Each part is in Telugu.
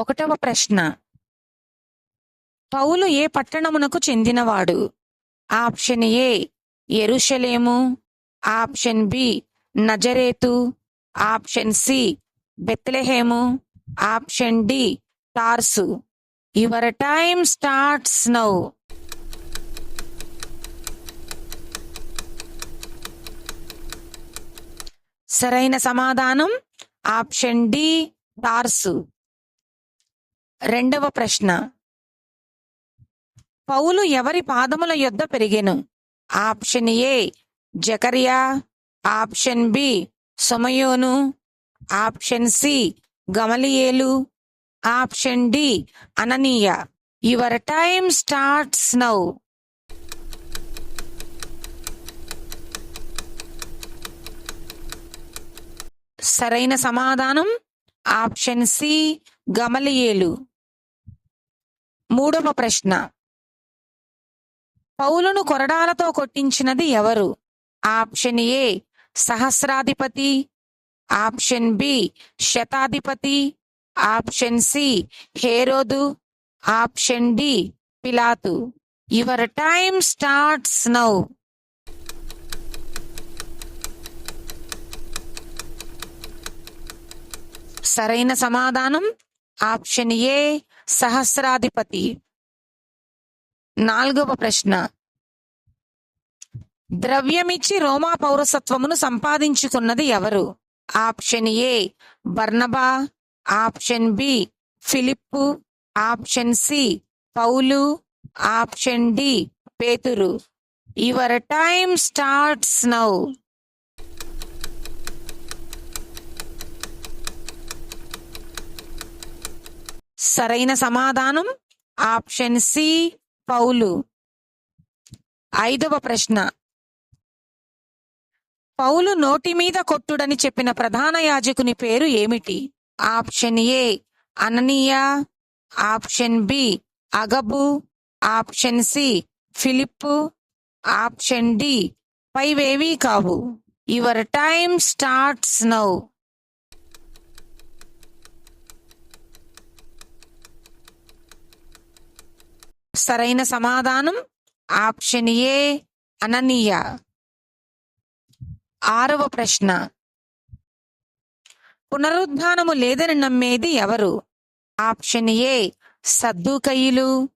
ఒకటవ ప్రశ్న. పౌలు ఏ పట్టణమునకు చెందినవాడు? ఆప్షన్ ఏ ఎరుషలేము. ఆప్షన్ బి నజరేతు. ఆప్షన్ సి బెత్లెహేము. ఆప్షన్ డి టార్సు. యువర్ టైమ్ స్టార్ట్స్ నౌ సరైన సమాధానం ఆప్షన్ డి టార్సు. రెండవ ప్రశ్న. పౌలు ఎవరి పాదముల యొద్ద పెరిగెను? ఆప్షన్ ఏ జకరియా. ఆప్షన్ బి సొమయోను. ఆప్షన్ సి గమలియేలు. Option D Ananias. Your time starts now. సరైన సమాధానం ఆప్షన్ సి గమలియేలు. మూడవ ప్రశ్న. పౌలును కొరడాలతో కొట్టించినది ఎవరు? ఆప్షన్ ఏ సహస్రాధిపతి. ఆప్షన్ బి శతాధిపతి. ఆప్షన్ సి హేరోదు. ఆప్షన్ డి పిలాతు. Your time starts now. సరైన సమాధానం ఆప్షన్ ఏ సహస్రాధిపతి. నాలుగవ ప్రశ్న. ద్రవ్యమిచ్చి రోమా పౌరసత్వమును సంపాదించుకున్నది ఎవరు? ఆప్షన్ ఏ బర్నబా. ఆప్షన్ బి ఫిలిప్పు. ఆప్షన్ సి పౌలు. ఆప్షన్ డి పేతురు. యువర్ టైమ్ స్టార్ట్స్ నౌ సరైన సమాధానం? ఆప్షన్ సి పౌలు. ఐదవ ప్రశ్న. పౌలు నోటి మీద కొట్టుడని చెప్పిన ప్రధాన యాజకుని పేరు ఏమిటి? ఆప్షన్ ఏ అననీయ. ఆప్షన్ బి అగబు. ఆప్షన్ సి ఫిలిప్పు. ఆప్షన్ డి పైవేవీ కావు. Your time starts now. సరైన సమాధానం ఆప్షన్ ఏ అననీయ. ఆరవ ప్రశ్న. పునరుద్ధానము లేదని నమ్మేది ఎవరు? ఆప్షన్ ఏ సద్దుకయ్యులు.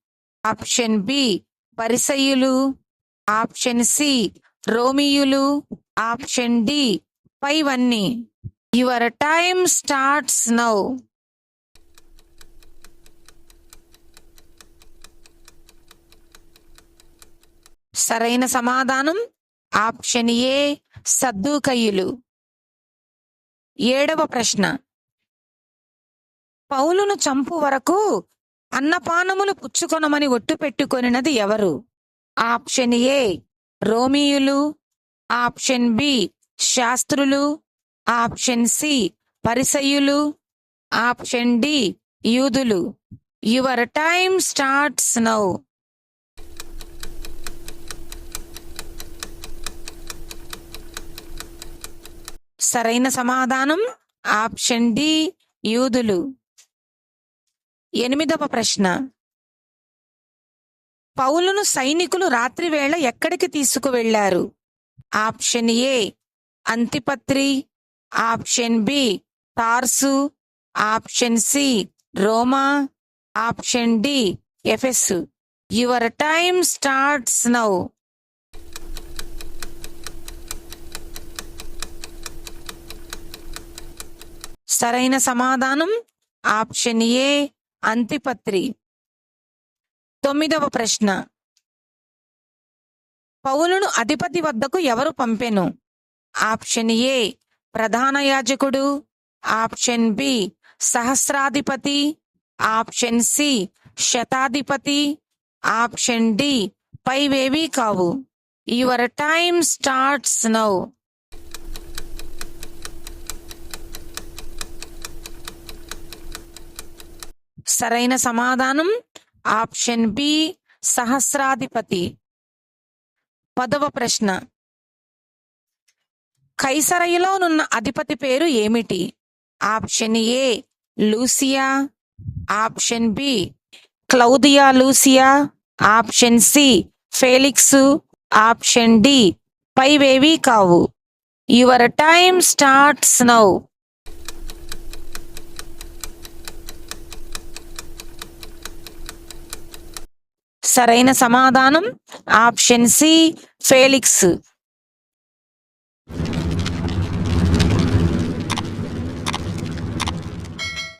ఆప్షన్ బి పరిసయ్యులు. ఆప్షన్ సి రోమియులు. ఆప్షన్ డి పైవన్నీ. Your time starts now. సరైన సమాధానం? ఆప్షన్ ఏ సద్దుకయ్యులు. ఏడవ ప్రశ్న. పౌలును చంపు వరకు అన్నపానములు పుచ్చుకొనమని ఒట్టు పెట్టుకొనినది ఎవరు? ఆప్షన్ ఏ రోమియులు ఆప్షన్ బి శాస్త్రులు ఆప్షన్ సి పరిసయులు ఆప్షన్ డి యూదులు. Your time starts now. సరైన సమాధానం? ఆప్షన్ డి యూదులు. ఎనిమిదవ ప్రశ్న. పౌలును సైనికులు రాత్రివేళ ఎక్కడికి తీసుకువెళ్ళారు ఆప్షన్ ఏ అంతిపత్రి. ఆప్షన్ బి టార్సు ఆప్షన్ సి రోమా. Option D ఎఫెస్. Your time starts now. సరైన సమాధానం ఆప్షన్ ఏ అంతిపత్రి. తొమ్మిదవ ప్రశ్న. పౌలును అధిపతి వద్దకు ఎవరు పంపెను? ఆప్షన్ ఏ ప్రధాన యాజకుడు. ఆప్షన్ బి సహస్రాధిపతి. ఆప్షన్ సి శతాధిపతి. ఆప్షన్ డి పైవేవీ కావు. Your time starts now. సరైన సమాధానం. ఆప్షన్ బి సహస్రాధిపతి. పదవ ప్రశ్న. కైసరయ్యలోనున్న అధిపతి పేరు ఏమిటి? Option A Lucia. Option B క్లౌదియా Lucia. Option C Felix. Option D పైవేవి కావు. Your time starts now. సరైన సమాధానం. Option C Felix.